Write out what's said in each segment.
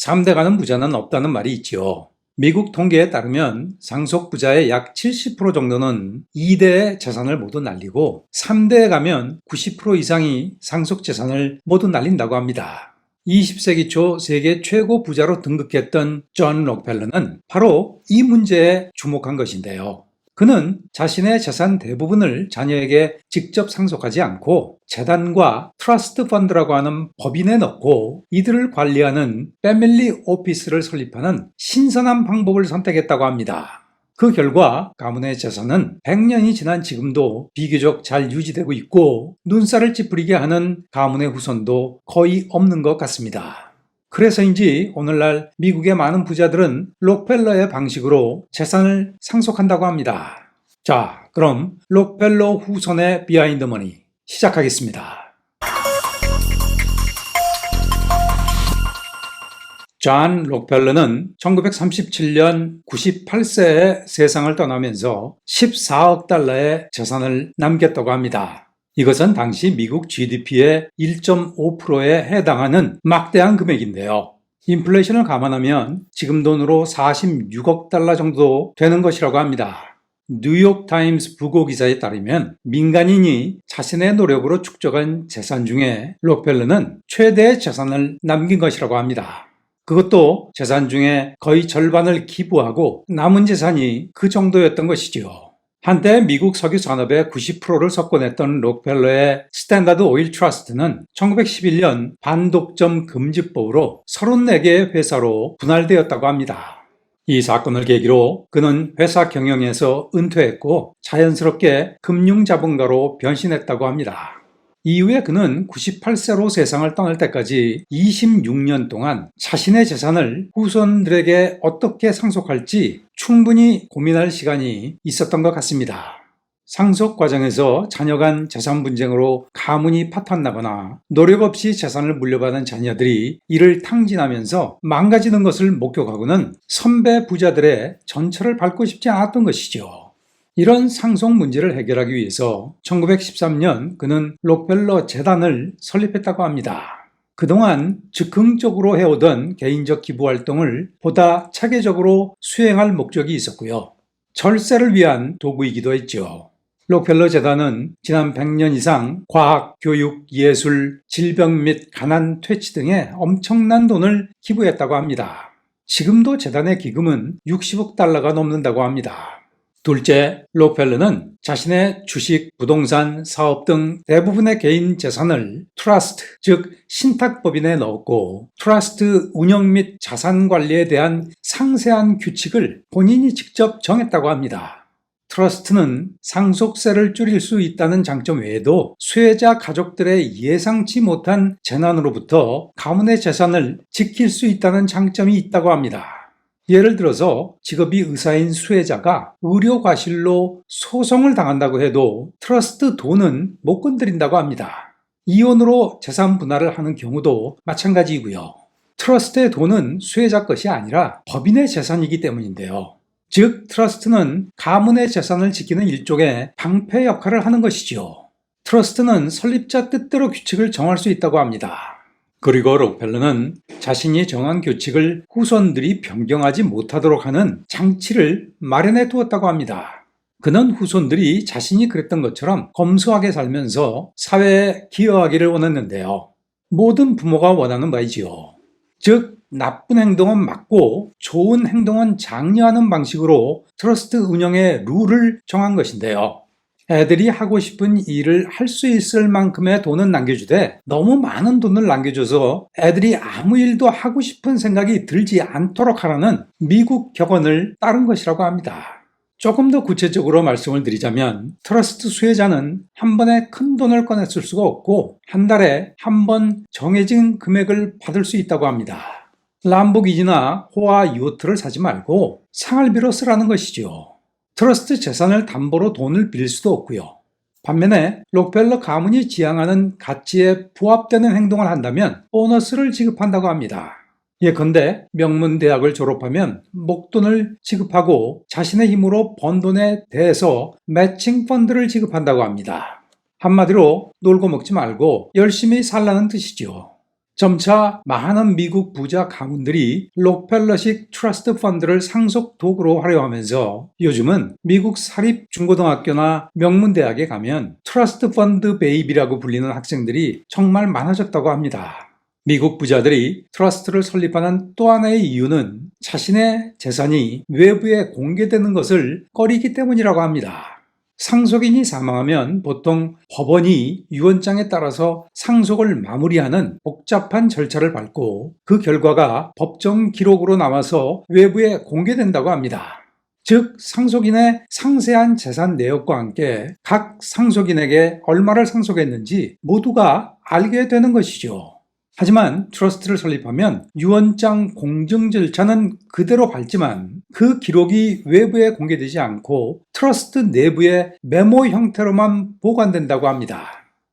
3대 가는 부자는 없다는 말이 있지요. 미국 통계에 따르면 상속 부자의 약 70% 정도는 2대의 재산을 모두 날리고 3대에 가면 90% 이상이 상속 재산을 모두 날린다고 합니다. 20세기 초 세계 최고 부자로 등극했던 존 록펠러는 바로 이 문제에 주목한 것인데요. 그는 자신의 재산 대부분을 자녀에게 직접 상속하지 않고 재단과 트러스트 펀드라고 하는 법인에 넣고 이들을 관리하는 패밀리 오피스를 설립하는 신선한 방법을 선택했다고 합니다. 그 결과 가문의 재산은 100년이 지난 지금도 비교적 잘 유지되고 있고 눈살을 찌푸리게 하는 가문의 후손도 거의 없는 것 같습니다. 그래서인지 오늘날 미국의 많은 부자들은 록펠러의 방식으로 재산을 상속한다고 합니다. 자, 그럼 록펠러 후손의 비하인드 머니 시작하겠습니다. 존 록펠러는 1937년 98세에 세상을 떠나면서 14억 달러의 재산을 남겼다고 합니다. 이것은 당시 미국 GDP의 1.5%에 해당하는 막대한 금액인데요. 인플레이션을 감안하면 지금 돈으로 46억 달러 정도 되는 것이라고 합니다. 뉴욕타임스 부고 기사에 따르면 민간인이 자신의 노력으로 축적한 재산 중에 록펠러는 최대의 재산을 남긴 것이라고 합니다. 그것도 재산 중에 거의 절반을 기부하고 남은 재산이 그 정도였던 것이지요. 한때 미국 석유 산업의 90%를 석권했던 록펠러의 스탠다드 오일 트러스트는 1911년 반독점 금지법으로 34개의 회사로 분할되었다고 합니다. 이 사건을 계기로 그는 회사 경영에서 은퇴했고 자연스럽게 금융자본가로 변신했다고 합니다. 이후에 그는 98세로 세상을 떠날 때까지 26년 동안 자신의 재산을 후손들에게 어떻게 상속할지 충분히 고민할 시간이 있었던 것 같습니다. 상속 과정에서 자녀 간 재산 분쟁으로 가문이 파탄나거나 노력 없이 재산을 물려받은 자녀들이 이를 탕진하면서 망가지는 것을 목격하고는 선배 부자들의 전철을 밟고 싶지 않았던 것이죠. 이런 상속 문제를 해결하기 위해서 1913년 그는 록펠러 재단을 설립했다고 합니다. 그동안 즉흥적으로 해오던 개인적 기부 활동을 보다 체계적으로 수행할 목적이 있었고요. 절세를 위한 도구이기도 했죠. 록펠러 재단은 지난 100년 이상 과학, 교육, 예술, 질병 및 가난 퇴치 등에 엄청난 돈을 기부했다고 합니다. 지금도 재단의 기금은 60억 달러가 넘는다고 합니다. 둘째, 록펠러는 자신의 주식, 부동산, 사업 등 대부분의 개인 재산을 트러스트, 즉 신탁법인에 넣었고 트러스트 운영 및 자산 관리에 대한 상세한 규칙을 본인이 직접 정했다고 합니다. 트러스트는 상속세를 줄일 수 있다는 장점 외에도 수혜자 가족들의 예상치 못한 재난으로부터 가문의 재산을 지킬 수 있다는 장점이 있다고 합니다. 예를 들어서 직업이 의사인 수혜자가 의료 과실로 소송을 당한다고 해도 트러스트 돈은 못 건드린다고 합니다. 이혼으로 재산 분할을 하는 경우도 마찬가지이고요. 트러스트의 돈은 수혜자 것이 아니라 법인의 재산이기 때문인데요. 즉, 트러스트는 가문의 재산을 지키는 일종의 방패 역할을 하는 것이지요. 트러스트는 설립자 뜻대로 규칙을 정할 수 있다고 합니다. 그리고 록펠러는 자신이 정한 규칙을 후손들이 변경하지 못하도록 하는 장치를 마련해 두었다고 합니다. 그는 후손들이 자신이 그랬던 것처럼 검소하게 살면서 사회에 기여하기를 원했는데요. 모든 부모가 원하는 바이지요. 즉, 나쁜 행동은 막고 좋은 행동은 장려하는 방식으로 트러스트 운영의 룰을 정한 것인데요. 애들이 하고 싶은 일을 할 수 있을 만큼의 돈은 남겨주되 너무 많은 돈을 남겨줘서 애들이 아무 일도 하고 싶은 생각이 들지 않도록 하라는 미국 격언을 따른 것이라고 합니다. 조금 더 구체적으로 말씀을 드리자면 트러스트 수혜자는 한 번에 큰 돈을 꺼냈을 수가 없고 한 달에 한 번 정해진 금액을 받을 수 있다고 합니다. 람보기니나 호화 요트를 사지 말고 생활비로 쓰라는 것이죠. 트러스트 재산을 담보로 돈을 빌릴 수도 없고요. 반면에 록펠러 가문이 지향하는 가치에 부합되는 행동을 한다면 보너스를 지급한다고 합니다. 예컨대 명문 대학을 졸업하면 목돈을 지급하고 자신의 힘으로 번 돈에 대해서 매칭 펀드를 지급한다고 합니다. 한마디로 놀고 먹지 말고 열심히 살라는 뜻이죠. 점차 많은 미국 부자 가문들이 록펠러식 트러스트 펀드를 상속 도구로 활용하면서 요즘은 미국 사립 중고등학교나 명문대학에 가면 트러스트 펀드 베이비라고 불리는 학생들이 정말 많아졌다고 합니다. 미국 부자들이 트러스트를 설립하는 또 하나의 이유는 자신의 재산이 외부에 공개되는 것을 꺼리기 때문이라고 합니다. 상속인이 사망하면 보통 법원이 유언장에 따라서 상속을 마무리하는 복잡한 절차를 밟고 그 결과가 법정 기록으로 남아서 외부에 공개된다고 합니다. 즉, 상속인의 상세한 재산 내역과 함께 각 상속인에게 얼마를 상속했는지 모두가 알게 되는 것이죠. 하지만 트러스트를 설립하면 유언장 공증 절차는 그대로 밟지만 그 기록이 외부에 공개되지 않고 트러스트 내부의 메모 형태로만 보관된다고 합니다.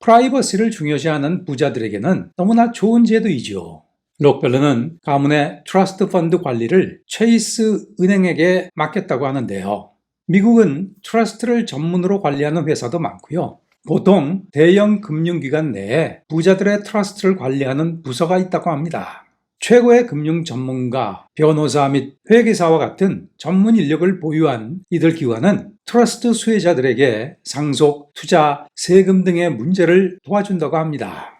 프라이버시를 중요시하는 부자들에게는 너무나 좋은 제도이죠. 록펠러는 가문의 트러스트 펀드 관리를 체이스 은행에게 맡겼다고 하는데요. 미국은 트러스트를 전문으로 관리하는 회사도 많고요. 보통 대형 금융기관 내에 부자들의 트러스트를 관리하는 부서가 있다고 합니다. 최고의 금융 전문가, 변호사 및 회계사와 같은 전문 인력을 보유한 이들 기관은 트러스트 수혜자들에게 상속, 투자, 세금 등의 문제를 도와준다고 합니다.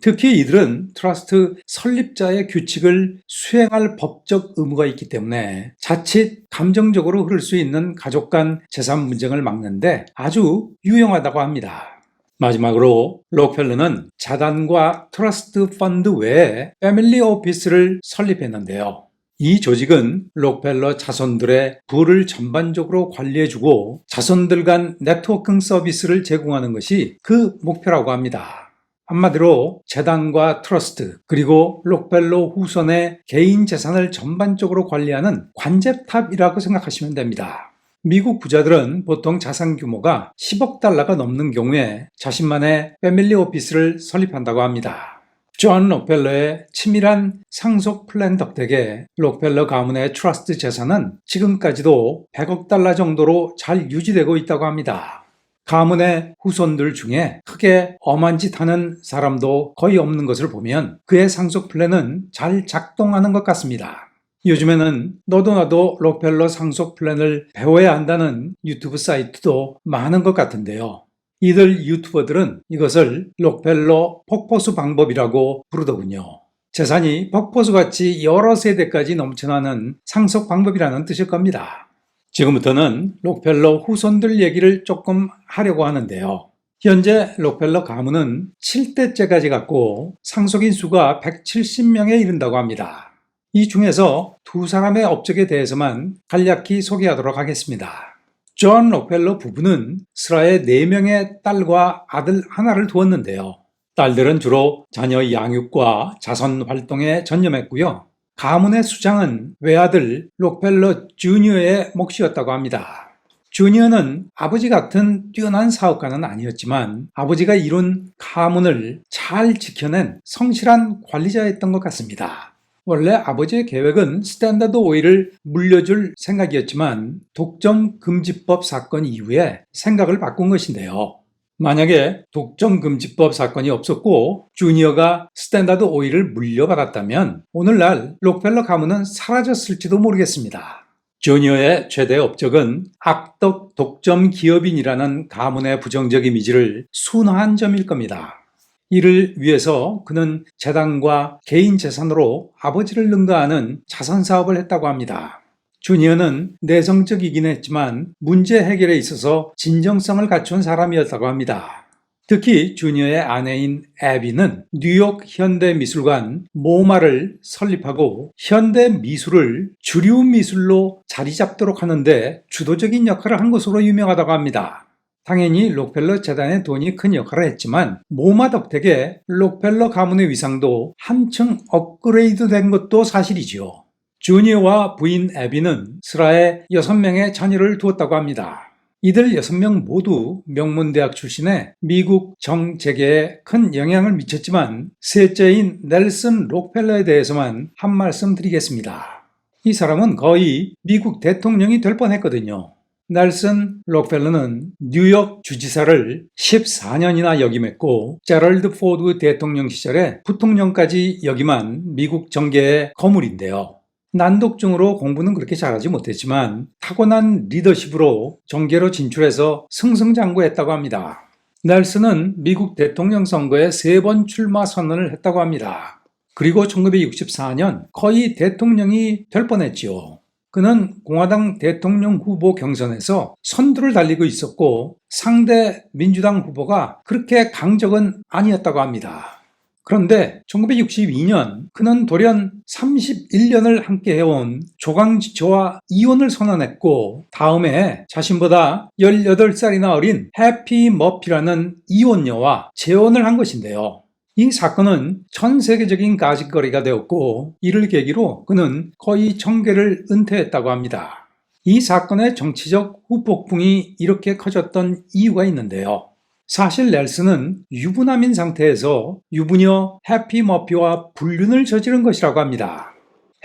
특히 이들은 트러스트 설립자의 규칙을 수행할 법적 의무가 있기 때문에 자칫 감정적으로 흐를 수 있는 가족 간 재산 분쟁을 막는데 아주 유용하다고 합니다. 마지막으로 록펠러는 자단과 트러스트 펀드 외에 패밀리 오피스를 설립했는데요. 이 조직은 록펠러 자손들의 부를 전반적으로 관리해주고 자손들 간 네트워킹 서비스를 제공하는 것이 그 목표라고 합니다. 한마디로 재단과 트러스트 그리고 록펠러 후손의 개인 재산을 전반적으로 관리하는 관제탑이라고 생각하시면 됩니다. 미국 부자들은 보통 자산 규모가 10억 달러가 넘는 경우에 자신만의 패밀리 오피스를 설립한다고 합니다. 존 록펠러의 치밀한 상속 플랜 덕택에 록펠러 가문의 트러스트 재산은 지금까지도 100억 달러 정도로 잘 유지되고 있다고 합니다. 가문의 후손들 중에 크게 엄한 짓 하는 사람도 거의 없는 것을 보면 그의 상속 플랜은 잘 작동하는 것 같습니다. 요즘에는 너도 나도 록펠러 상속 플랜을 배워야 한다는 유튜브 사이트도 많은 것 같은데요. 이들 유튜버들은 이것을 록펠러 폭포수 방법이라고 부르더군요. 재산이 폭포수같이 여러 세대까지 넘쳐나는 상속 방법이라는 뜻일 겁니다. 지금부터는 록펠러 후손들 얘기를 조금 하려고 하는데요. 현재 록펠러 가문은 7대째까지 갖고 상속인 수가 170명에 이른다고 합니다. 이 중에서 두 사람의 업적에 대해서만 간략히 소개하도록 하겠습니다. 존 록펠러 부부는 스라의 4명의 딸과 아들 하나를 두었는데요. 딸들은 주로 자녀 양육과 자선 활동에 전념했고요. 가문의 수장은 외아들 록펠러 주니어의 몫이었다고 합니다. 주니어는 아버지 같은 뛰어난 사업가는 아니었지만 아버지가 이룬 가문을 잘 지켜낸 성실한 관리자였던 것 같습니다. 원래 아버지의 계획은 스탠다드 오일을 물려줄 생각이었지만 독점 금지법 사건 이후에 생각을 바꾼 것인데요. 만약에 독점 금지법 사건이 없었고 주니어가 스탠다드 오일을 물려받았다면 오늘날 록펠러 가문은 사라졌을지도 모르겠습니다. 주니어의 최대 업적은 악덕 독점 기업인이라는 가문의 부정적 이미지를 순화한 점일 겁니다. 이를 위해서 그는 재단과 개인 재산으로 아버지를 능가하는 자선 사업을 했다고 합니다. 주니어는 내성적이긴 했지만 문제 해결에 있어서 진정성을 갖춘 사람이었다고 합니다. 특히 주니어의 아내인 애비는 뉴욕 현대 미술관 모마를 설립하고 현대 미술을 주류 미술로 자리 잡도록 하는데 주도적인 역할을 한 것으로 유명하다고 합니다. 당연히 록펠러 재단의 돈이 큰 역할을 했지만 모마 덕택에 록펠러 가문의 위상도 한층 업그레이드 된 것도 사실이지요. 주니어와 부인 에비는 스라에 6명의 자녀를 두었다고 합니다. 이들 6명 모두 명문대학 출신의 미국 정재계에 큰 영향을 미쳤지만 셋째인 넬슨 록펠러에 대해서만 한 말씀 드리겠습니다. 이 사람은 거의 미국 대통령이 될 뻔했거든요. 넬슨 록펠러는 뉴욕 주지사를 14년이나 역임했고 제럴드 포드 대통령 시절에 부통령까지 역임한 미국 정계의 거물인데요. 난독증으로 공부는 그렇게 잘하지 못했지만 타고난 리더십으로 정계로 진출해서 승승장구했다고 합니다. 넬슨은 미국 대통령 선거에 세 번 출마 선언을 했다고 합니다. 그리고 1964년 거의 대통령이 될 뻔했지요. 그는 공화당 대통령 후보 경선에서 선두를 달리고 있었고 상대 민주당 후보가 그렇게 강적은 아니었다고 합니다. 그런데 1962년 그는 돌연 31년을 함께 해온 조강지초와 이혼을 선언했고 다음해 자신보다 18살이나 어린 해피 머피라는 이혼녀와 재혼을 한 것인데요. 이 사건은 전 세계적인 가십거리가 되었고 이를 계기로 그는 거의 정계를 은퇴했다고 합니다. 이 사건의 정치적 후폭풍이 이렇게 커졌던 이유가 있는데요. 사실 넬슨은 유부남인 상태에서 유부녀 해피 머피와 불륜을 저지른 것이라고 합니다.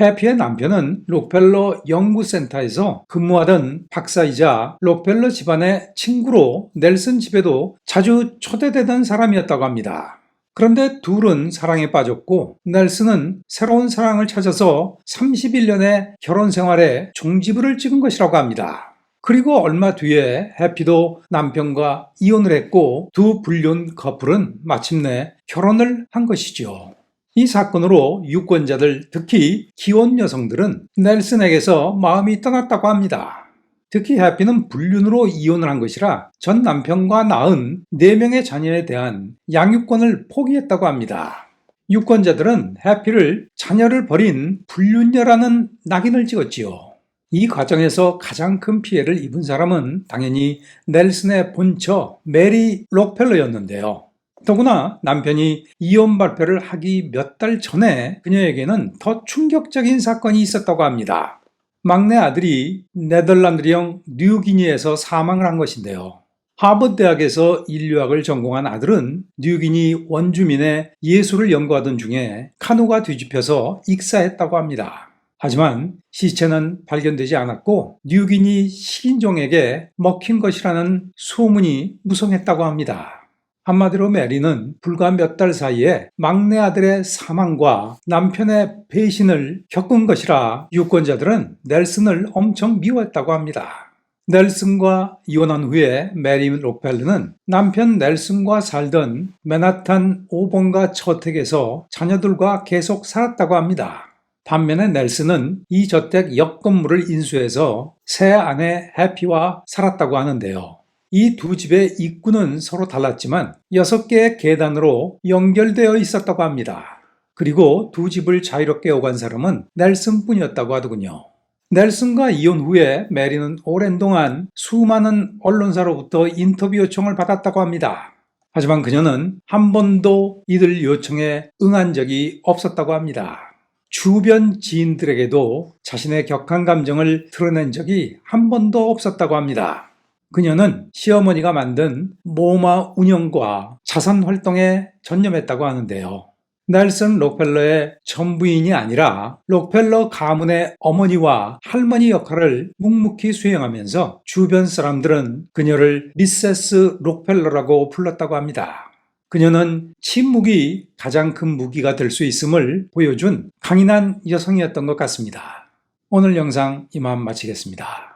해피의 남편은 록펠러 연구센터에서 근무하던 박사이자 록펠러 집안의 친구로 넬슨 집에도 자주 초대되던 사람이었다고 합니다. 그런데 둘은 사랑에 빠졌고 넬슨은 새로운 사랑을 찾아서 31년의 결혼 생활에 종지부를 찍은 것이라고 합니다. 그리고 얼마 뒤에 해피도 남편과 이혼을 했고 두 불륜 커플은 마침내 결혼을 한 것이죠. 이 사건으로 유권자들, 특히 기혼 여성들은 넬슨에게서 마음이 떠났다고 합니다. 특히 해피는 불륜으로 이혼을 한 것이라 전 남편과 낳은 4명의 자녀에 대한 양육권을 포기했다고 합니다. 유권자들은 해피를 자녀를 버린 불륜녀라는 낙인을 찍었지요. 이 과정에서 가장 큰 피해를 입은 사람은 당연히 넬슨의 본처 메리 록펠러였는데요. 더구나 남편이 이혼 발표를 하기 몇 달 전에 그녀에게는 더 충격적인 사건이 있었다고 합니다. 막내 아들이 네덜란드령 뉴기니에서 사망을 한 것인데요. 하버드 대학에서 인류학을 전공한 아들은 뉴기니 원주민의 예술을 연구하던 중에 카누가 뒤집혀서 익사했다고 합니다. 하지만 시체는 발견되지 않았고 뉴기니 식인종에게 먹힌 것이라는 소문이 무성했다고 합니다. 한마디로 메리는 불과 몇 달 사이에 막내 아들의 사망과 남편의 배신을 겪은 것이라 유권자들은 넬슨을 엄청 미워했다고 합니다. 넬슨과 이혼한 후에 메리 록펠르는 남편 넬슨과 살던 맨하탄 5번가 저택에서 자녀들과 계속 살았다고 합니다. 반면에 넬슨은 이 저택 옆 건물을 인수해서 새 아내 해피와 살았다고 하는데요. 이 두 집의 입구는 서로 달랐지만 6개의 계단으로 연결되어 있었다고 합니다. 그리고 두 집을 자유롭게 오간 사람은 넬슨 뿐이었다고 하더군요. 넬슨과 이혼 후에 메리는 오랜 동안 수많은 언론사로부터 인터뷰 요청을 받았다고 합니다. 하지만 그녀는 한 번도 이들 요청에 응한 적이 없었다고 합니다. 주변 지인들에게도 자신의 격한 감정을 드러낸 적이 한 번도 없었다고 합니다. 그녀는 시어머니가 만든 모마 운영과 자산 활동에 전념했다고 하는데요. 넬슨 록펠러의 전부인이 아니라 록펠러 가문의 어머니와 할머니 역할을 묵묵히 수행하면서 주변 사람들은 그녀를 미세스 록펠러라고 불렀다고 합니다. 그녀는 침묵이 가장 큰 무기가 될 수 있음을 보여준 강인한 여성이었던 것 같습니다. 오늘 영상 이만 마치겠습니다.